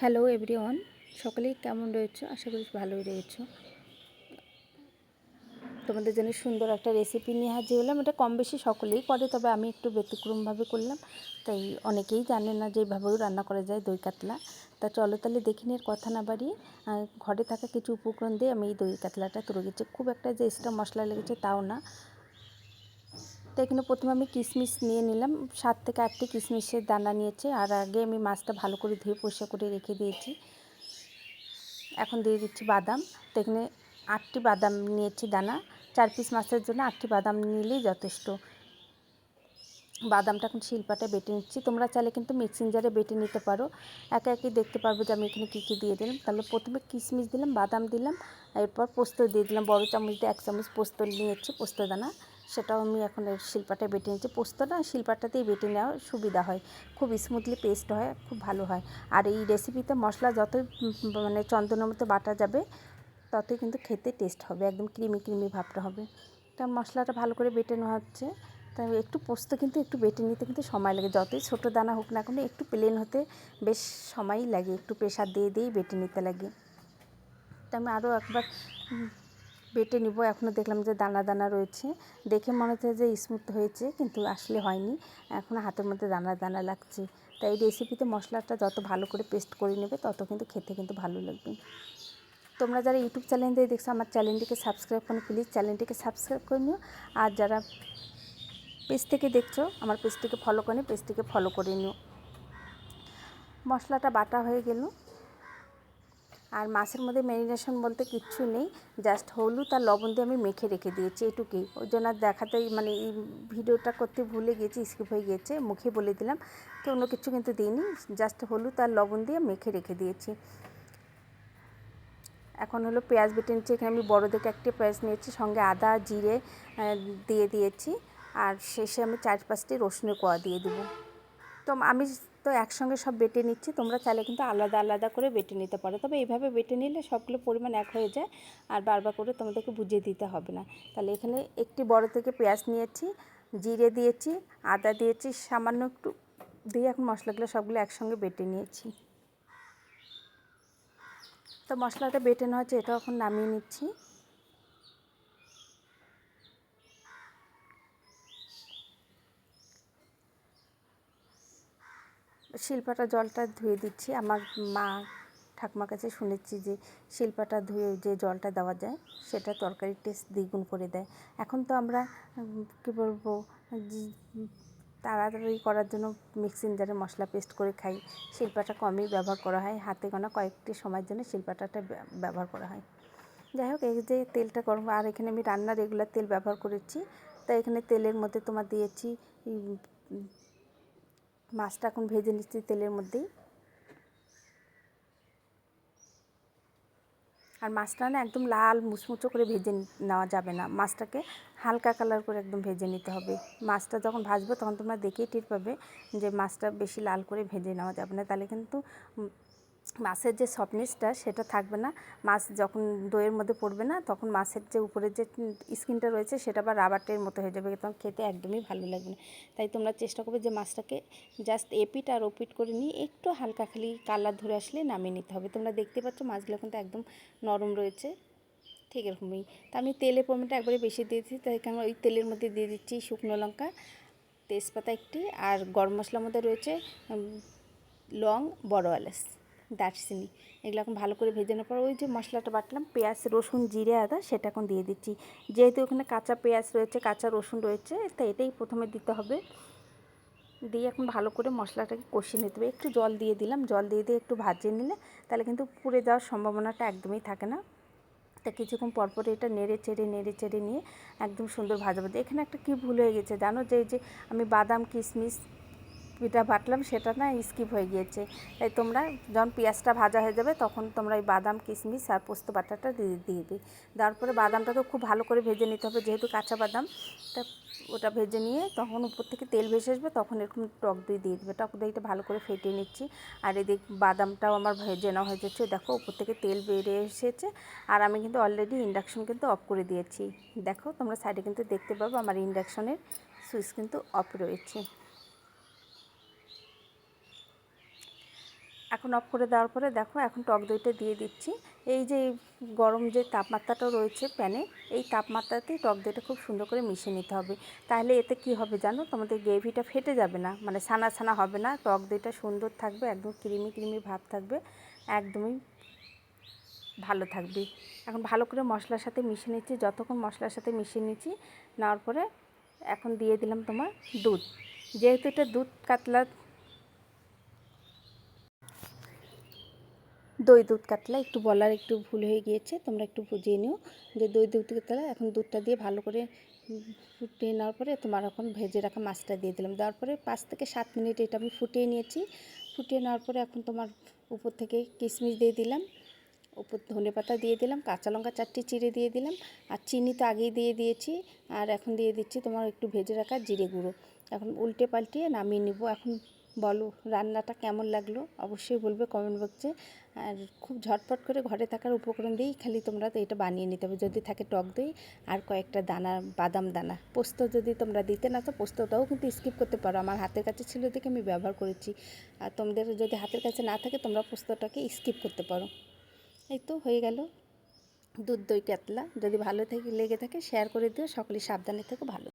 Hello everyone, সকলেই কেমন রয়েছে? আশা করি ভালোই রয়েছে। তোমাদের জন্য সুন্দর একটা রেসিপি নিয়ে হাজির হলাম। এটা কম বেশি সকলেই করে, তবে আমি একটু ব্যতিক্রমভাবে করলাম। তাই অনেকেই জানে না যে এইভাবেও রান্না করা যায় দই কাতলা। তা চলো তাহলে দেখি নিয়ে কথা না বাড়িয়ে। ঘরে থাকা কিছু উপকরণ দিয়ে আমি এই দই কাতলাটা তুলে গেছি খুব একটা যে এক্সট্রা মশলা লেগেছে তাও না। তো এখানে প্রথমে আমি কিশমিশ নিয়ে নিলাম। সাত থেকে আটটি কিশমিশের দানা নিয়েছি আর আগে আমি মাছটা ভালো করে ধুয়ে পরিষ্কার করে রেখে দিয়েছি। এখন দিয়ে দিচ্ছি বাদাম। তো এখানে আটটি বাদাম নিয়েছি দানা। চার পিস মাছের জন্য আটটি বাদাম নিলেই যথেষ্ট। বাদামটা এখন শিলপাটা বেটে নিচ্ছি। তোমরা চাইলে কিন্তু মিক্সিং জারে বেটে নিতে পারো। একে একে দেখতে পারব যে আমি এখানে কী কী দিয়ে দিলাম। তাহলে প্রথমে কিশমিশ দিলাম, বাদাম দিলাম, এরপর পোস্ত দিয়ে দিলাম। বড় চামচ দিয়ে এক চামচ পোস্ত নিয়েছি, পোস্ত দানা। সেটাও আমি এখন এর শিলপাটায় বেটে নিচ্ছি পোস্তটা শিলপাটাতেই বেটে নেওয়া সুবিধা হয়। খুব স্মুথলি পেস্ট হয়, খুব ভালো হয়। আর এই রেসিপিতে মশলা যতই মানে চন্দনের মতো বাটা যাবে, ততই কিন্তু খেতে টেস্ট হবে। একদম ক্রিমি ক্রিমি ভাবটা হবে। তা মশলাটা ভালো করে বেটে নেওয়া হচ্ছে। তাই একটু পোস্ত কিন্তু একটু বেটে নিতে কিন্তু সময় লাগে। যতই ছোটো দানা হোক না কেন, একটু প্লেন হতে বেশ সময়ই লাগে। একটু প্রেশার দিয়ে দিয়েই বেটে নিতে লাগে। তা আমি আরও একবার বেটে নিব। এখনও দেখলাম যে দানা দানা রয়েছে। দেখে মনে হচ্ছে যে স্মুথ হয়েছে, কিন্তু আসলে হয়নি। এখনও হাতের মধ্যে দানা দানা লাগছে। তাই এই রেসিপিতে মশলাটা যত ভালো করে পেস্ট করে নেবে, তত কিন্তু খেতে কিন্তু ভালো লাগবে। তোমরা যারা ইউটিউব চ্যানেল দিয়ে দেখছ, আমার চ্যানেলটিকে সাবস্ক্রাইব করো প্লিজ চ্যানেলটিকে সাবস্ক্রাইব করে নিও। আর যারা পেজ থেকে দেখছ, আমার পেজটিকে ফলো করে পেজটিকে ফলো করে নিও। মশলাটা বাটা হয়ে গেল। আর মাছের মধ্যে ম্যারিনেশন বলতে কিচ্ছু নেই জাস্ট হলুদ আর লবণ দিয়ে আমি মেখে রেখে দিয়েছি এটুকুই। ওই জন্য দেখাতে মানে এই ভিডিওটা করতে ভুলে গিয়েছি স্কিপ হয়ে গিয়েছে মুখে বলে দিলাম। তো অন্য কিছু কিন্তু দিইনি জাস্ট হলুদ আর লবণ দিয়ে মেখে রেখে দিয়েছি। এখন হলো পেঁয়াজ বেটে নিচ্ছি, এখানে আমি বড় দেখে একটি পেঁয়াজ নিয়েছি, সঙ্গে আদা, জিরে দিয়ে দিয়েছি। আর শেষে আমি চার পাঁচটি রসুনের কোয়া দিয়ে দেবো। তো আমি তো একসঙ্গে সব বেটে নিচ্ছি। তোমরা চাইলে কিন্তু আলাদা আলাদা করে বেটে নিতে পারো। তবে এইভাবে বেটে নিলে সবগুলো পরিমাণ এক হয়ে যায় আর বারবার করে তোমাদেরকে বুঝিয়ে দিতে হবে না। তাহলে এখানে একটি বড় থেকে পেঁয়াজ নিয়েছি, জিরে দিয়েছি, আদা দিয়েছি, সামান্য একটু দিয়ে এখন মশলাগুলো সবগুলো একসঙ্গে বেটে নিয়েছি। তো মশলাটা বেটে নেওয়া হচ্ছে এটা এখন নামিয়ে নিচ্ছি। শিল্পাটা জলটা ধুয়ে দিচ্ছি। আমার মা ঠাকুমার কাছে শুনেছি যে শিল্পাটা ধুয়ে যে জলটা দেওয়া যায়, সেটা তরকারির টেস্ট দ্বিগুণ করে দেয়। এখন তো আমরা কী বলব তাড়াতাড়ি করার জন্য মিক্সিং জারে মশলা পেস্ট করে খাই। শিল্পাটা কমই ব্যবহার করা হয়। হাতে গোনা কয়েকটি সময়ের জন্য শিল্পাটাটা ব্যবহার করা হয়। যাই হোক, এই যে তেলটা গরম, আর এখানে আমি রান্নার রেগুলার তেল ব্যবহার করেছি। তাই এখানে তেলের মধ্যে তোমার দিয়েছি মাছটা এখন ভেজে নিচ্ছি তেলের মধ্যেই। আর মাছটা না একদম লাল মুচমুচো করে ভেজে নেওয়া যাবে না। মাছটাকে হালকা কালার করে একদম ভেজে নিতে হবে। মাছটা যখন ভাজবো তখন তোমরা দেখেই টের পাবে যে মাছটা বেশি লাল করে ভেজে নেওয়া যাবে না। তাহলে কিন্তু মাছের যে সফটনেসটা সেটা থাকবে না। মাছ যখন দইয়ের মধ্যে পড়বে না, তখন মাছের যে উপরের যে স্কিনটা রয়েছে, সেটা আবার রাবারটের মতো হয়ে যাবে। তখন খেতে একদমই ভালো লাগবে না। তাই তোমরা চেষ্টা করবে যে মাছটাকে জাস্ট এপিট আর ওপিট করে নিয়ে একটু হালকা খালি কালার ধরে আসলে নামিয়ে নিতে হবে। তোমরা দেখতে পাচ্ছ মাছগুলো কিন্তু একদম নরম রয়েছে। ঠিক এরকমই। তা আমি তেলের পরিমাণটা একবারে বেশি দিয়ে দিচ্ছি। তাই কারণ ওই তেলের মধ্যে দিয়ে দিচ্ছি শুকনো লঙ্কা, তেজপাতা একটি, আর গরম মশলার মধ্যে রয়েছে লং বড় এলাচ। দারচিনি। এগুলো এখন ভালো করে ভেজে নেওয়ার পর ওই যে মশলাটা বাটলাম, পেঁয়াজ, রসুন, জিরে, আদা, সেটা এখন দিয়ে দিচ্ছি। যেহেতু ওখানে কাঁচা পেঁয়াজ রয়েছে, কাঁচা রসুন রয়েছে, তো এটাই প্রথমে দিতে হবে। দিয়ে এখন ভালো করে মশলাটাকে কষিয়ে নিতে হবে। একটু জল দিয়ে দিলাম। জল দিয়ে দিয়ে একটু ভাজিয়ে নিলে তাহলে কিন্তু পুড়ে যাওয়ার সম্ভাবনাটা একদমই থাকে না। তা কিছুক্ষণ পরপর এটা নেড়ে চেড়ে নেড়ে চেড়ে নিয়ে একদম সুন্দর ভাজা এখানে একটা কি ভুল হয়ে গেছে জানো? যে যে আমি বাদাম, কিশমিশ পিঠা বাটলাম, সেটা না স্কিপ হয়ে গিয়েছে। তাই তোমরা যখন পেঁয়াজটা ভাজা হয়ে যাবে, তখন তোমরা ওই বাদাম, কিশমিশ আর পোস্ত বাটাটা দিয়ে দিয়ে দিই দেওয়ার পরে বাদামটা তো খুব ভালো করে ভেজে নিতে হবে, যেহেতু কাঁচা বাদাম, তা ওটা ভেজে নিয়ে তখন উপর থেকে তেল ভেসে আসবে, তখন এরকম টক দই দিয়ে দেবে। টক দইটা ভালো করে ফেটিয়ে নিচ্ছি। আর এদিক বাদামটাও আমার ভেজে নেওয়া হয়ে যাচ্ছে, দেখো উপর থেকে তেল বেরিয়ে এসেছে। আর আমি কিন্তু অলরেডি ইন্ডাকশন কিন্তু অফ করে দিয়েছি। দেখো তোমরা সাইডে কিন্তু দেখতে পাবো, আমার ইন্ডাকশনের সুইচ কিন্তু অফ রয়েছে। এখন অফ করে দেওয়ার পরে দেখো এখন টক দইটা দিয়ে দিচ্ছি। এই যে গরম যে তাপমাত্রাটা রয়েছে প্যানে এই তাপমাত্রাতেই টক দইটা খুব সুন্দর করে মিশিয়ে নিতে হবে। তাহলে এতে কি হবে জানো? তোমাদের গ্রেভিটা ফেটে যাবে না মানে ছানা ছানা হবে না, টক দইটা সুন্দর থাকবে, একদম ক্রিমি ক্রিমি ভাব থাকবে, একদমই ভালো থাকবে। এখন ভালো করে মশলার সাথে মিশিয়ে নিচ্ছি, যতক্ষণ মশলার সাথে মিশিয়ে নিচ্ছি, নেওয়ার পরে এখন দিয়ে দিলাম তোমার দুধ। যেহেতু এটা দুধ কাতলা দই দুধ কাতলা, একটু বলার একটু ভুল হয়ে গিয়েছে, তোমরা একটু বুঝিয়ে নিও যে দই দুধ কাতলা, এখন দুধটা দিয়ে ভালো করে ফুটিয়ে নেওয়ার পরে তোমার এখন ভেজে রাখা মাছটা দিয়ে দিলাম। দেওয়ার পরে পাঁচ থেকে সাত মিনিট এটা আমি ফুটিয়ে নিয়েছি। ফুটিয়ে নেওয়ার পরে এখন তোমার উপর থেকে কিশমিশ দিয়ে দিলাম, উপর ধনে পাতা দিয়ে দিলাম, কাঁচা লঙ্কা চারটি চিড়ে দিয়ে দিলাম, আর চিনি তো আগেই দিয়ে দিয়েছি, আর এখন দিয়ে দিচ্ছি তোমার একটু ভেজে রাখা জিরে গুঁড়ো। এখন উল্টে পাল্টিয়ে নামিয়ে নিব। এখন বলো, রান্নাটা কেমন লাগল? অবশ্যই বলবে কমেন্ট বক্সে আর খুব ঝটপট করে ঘরে থাকার উপকরণ দিয়েই খালি তোমরা তো এটা বানিয়ে নিতে হবে। যদি থাকে টক দই আর কয়েকটা দানা, বাদাম দানা। পোস্ত যদি তোমরা দিতে না তো পোস্তটাও কিন্তু স্কিপ করতে পারো। আমার হাতের কাছে ছিল দেখে আমি ব্যবহার করেছি। আর তোমাদের যদি হাতের কাছে না থাকে, তোমরা পোস্তটাকে স্কিপ করতে পারো। এই তো হয়ে গেল। দুধ দই কাতলা। যদি ভালো থেকে, লেগে থাকে শেয়ার করে দিও। সকলে সাবধানে থেকে, ভালো